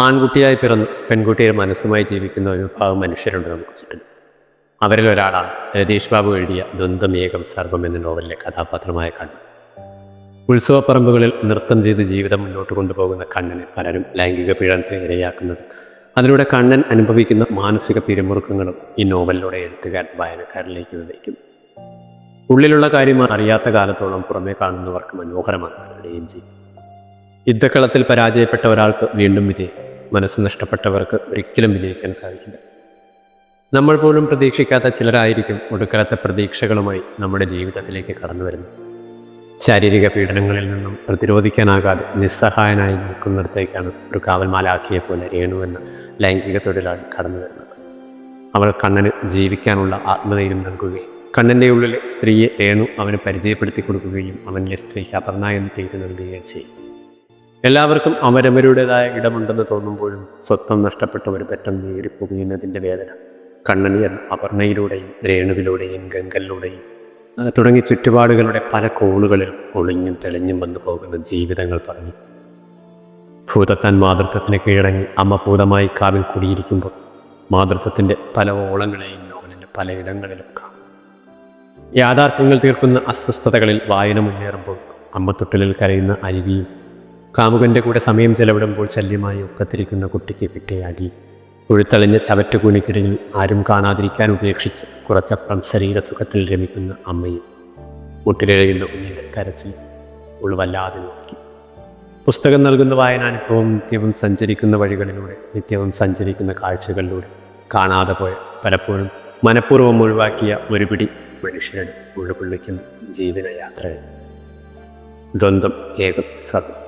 ആൺകുട്ടിയായി പിറന്നു പെൺകുട്ടിയുടെ മനസ്സുമായി ജീവിക്കുന്ന ഒരു വിഭാഗം മനുഷ്യരുണ്ട് നമുക്ക് ചുറ്റും. അവരിൽ ഒരാളാണ് രതീഷ് ബാബു എഴുതിയ ദ്വന്ദ്മേകം സർവം എന്ന നോവലിലെ കഥാപാത്രമായ കണ്ണൻ ഉത്സവപ്പറമ്പുകളിൽ നൃത്തം ചെയ്ത് ജീവിതം മുന്നോട്ട് കൊണ്ടുപോകുന്ന കണ്ണനെ പലരും ലൈംഗിക പീഡനത്തിന് ഇരയാക്കുന്നത്. അതിലൂടെ കണ്ണൻ അനുഭവിക്കുന്ന മാനസിക പിരിമുറുക്കങ്ങളും ഈ നോവലിലൂടെ എഴുത്തുകാരൻ വായനക്കാരിലേക്ക് വിവരിക്കും. ഉള്ളിലുള്ള കാര്യം അറിയാത്ത കാലത്തോളം പുറമേ കാണുന്നവർക്ക് മനോഹരമാണ് അവരുടെയും ചെയ്യും യുദ്ധക്കളത്തിൽ പരാജയപ്പെട്ട ഒരാൾക്ക് വീണ്ടും വിജയം. മനസ്സ് നഷ്ടപ്പെട്ടവർക്ക് ഒരിക്കലും വിജയിക്കാൻ സാധിക്കില്ല. നമ്മൾ പോലും പ്രതീക്ഷിക്കാത്ത ചിലരായിരിക്കും ഒടുക്കലത്തെ പ്രതീക്ഷകളുമായി നമ്മുടെ ജീവിതത്തിലേക്ക് കടന്നു വരുന്നത്. ശാരീരിക പീഡനങ്ങളിൽ നിന്നും പ്രതിരോധിക്കാനാകാതെ നിസ്സഹായനായി നിൽക്കുന്നിടത്തേക്കാണ് ഒരു കാവൽമാലാക്കിയെ പോലെ രേണു എന്ന ലൈംഗിക തൊഴിലാളി കടന്നു വരുന്നത്. അവൾ കണ്ണന് ജീവിക്കാനുള്ള ആത്മധൈര്യം നൽകുകയും കണ്ണന്റെ ഉള്ളിലെ സ്ത്രീയെ രേണു അവന് പരിചയപ്പെടുത്തി കൊടുക്കുകയും അവനിലെ സ്ത്രീക്ക് അപർണ എന്ന് പേര് നൽകുകയും ചെയ്യും. എല്ലാവർക്കും അവരവരുടേതായ ഇടമുണ്ടെന്ന് തോന്നുമ്പോഴും സ്വത്വം നഷ്ടപ്പെട്ടവർ പെട്ടെന്ന് ഏറിപ്പോകുന്നതിന്റെ വേദന. കണ്ണനി എന്ന അപർണയിലൂടെയും രേണുവിലൂടെയും ഗംഗലിലൂടെയും തുടങ്ങി ചുറ്റുപാടുകളുടെ പല കോണുകളിലും ഒളിഞ്ഞും തെളിഞ്ഞും വന്നു പോകുന്ന ജീവിതങ്ങൾ പറഞ്ഞു. ഭൂതത്താൻ മാതൃത്വത്തിന് കീഴടങ്ങി അമ്മ ഭൂതമായി കാവിൽ കുടിയിരിക്കുമ്പോൾ മാതൃത്വത്തിന്റെ പല ഓളങ്ങളെയും നോവലിന്റെ പലയിടങ്ങളിലും കാണും. യാഥാർത്ഥ്യങ്ങൾ തീർക്കുന്ന അസ്വസ്ഥതകളിൽ വായന മുന്നേറുമ്പോൾ അമ്മത്തൊട്ടിലിൽ കരയുന്ന അരുവിയും കാമുകന്റെ കൂടെ സമയം ചെലവിടുമ്പോൾ ശല്യമായി ഒക്കത്തിരിക്കുന്ന കുട്ടിക്ക് അടി ഉഴുത്തളിഞ്ഞ ചവറ്റുകൂണിക്കിടയിൽ ആരും കാണാതിരിക്കാൻ ഉപേക്ഷിച്ച് കുറച്ചപ്പുറം ശരീരസുഖത്തിൽ രമിക്കുന്ന അമ്മയും മുട്ടിലെഴുതുന്ന കുഞ്ഞിന്റെ കരച്ചിൽ ഉൾവല്ലാതെ നോക്കി. പുസ്തകം നൽകുന്ന വായനാനുഭവം നിത്യവും സഞ്ചരിക്കുന്ന വഴികളിലൂടെ നിത്യവും സഞ്ചരിക്കുന്ന കാഴ്ചകളിലൂടെ കാണാതെ പോയ പലപ്പോഴും മനഃപൂർവം ഒഴിവാക്കിയ ഒരു പിടി മനുഷ്യരുടെ ഉള്ളുകൊള്ളിക്കുന്ന ജീവിതയാത്രയാണ് ദ്വന്ദ്വം ദ്വന്ദ്ം ഏകം സത്യം